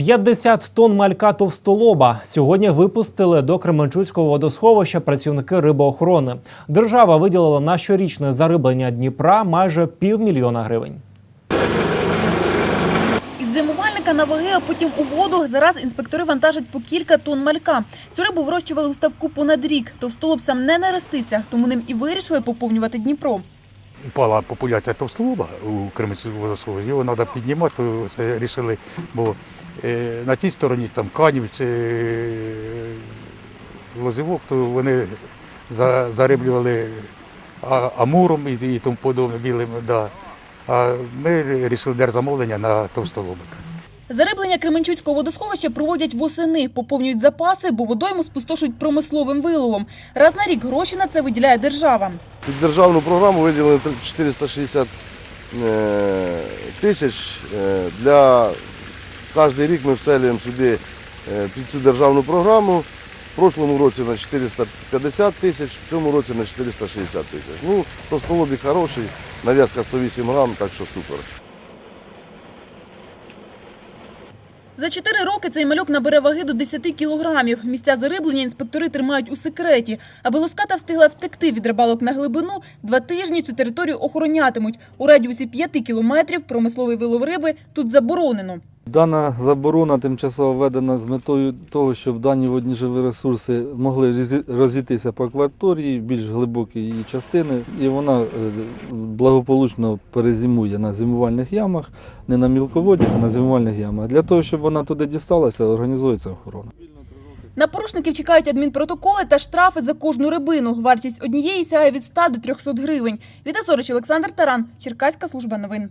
50 тонн малька товстолоба сьогодні випустили до Кременчуцького водосховища працівники рибоохорони. Держава виділила на щорічне зариблення Дніпра майже півмільйона гривень. Із зимувальника на ваги, а потім у воду. Зараз інспектори вантажать по кілька тонн малька. Цю рибу вирощували у ставку понад рік. Товстолоб сам не нароститься, тому ним і вирішили поповнювати Дніпро. упала популяція товстолоба у Кременчуцькому водосховищі, його треба піднімати, це рішили, бо на тій стороні там канів чи е, лозивок, то вони за, зариблювали амуром і, і тому подобне білим. Да. А ми вирішили держзамовлення на товстолоба. Зариблення Кременчуцького водосховища проводять восени, поповнюють запаси, бо водойму спустошують промисловим виловом. Раз на рік гроші на це виділяє держава. Під державну програму виділено 460 е, тисяч. Е, Для кожен рік ми вселюємо сюди е, під цю державну програму. В прошлому році на 450 тисяч, в цьому році на 460 тисяч. Ну, то столобік хороший, нав'язка 108 грам, так що супер. За чотири роки цей мальок набере ваги до 10 кілограмів. Місця зариблення інспектори тримають у секреті. Аби луската встигла втекти від рибалок на глибину, два тижні цю територію охоронятимуть. У радіусі 5 кілометрів промисловий вилов риби тут заборонено. Дана заборона тимчасово введена з метою того, щоб дані водні живі ресурси могли розійтися по акваторії, більш глибокі її частини, і вона е, благополучно перезимує на зимувальних ямах, не на мілководях, а на зимувальних ямах. Для того, щоб вона туди дісталася, організується охорона. На порушників чекають адмінпротоколи та штрафи за кожну рибину. Вартість однієї сягає від 100 до 300 гривень. Віта Сорич, Олександр Таран, Черкаська служба новин.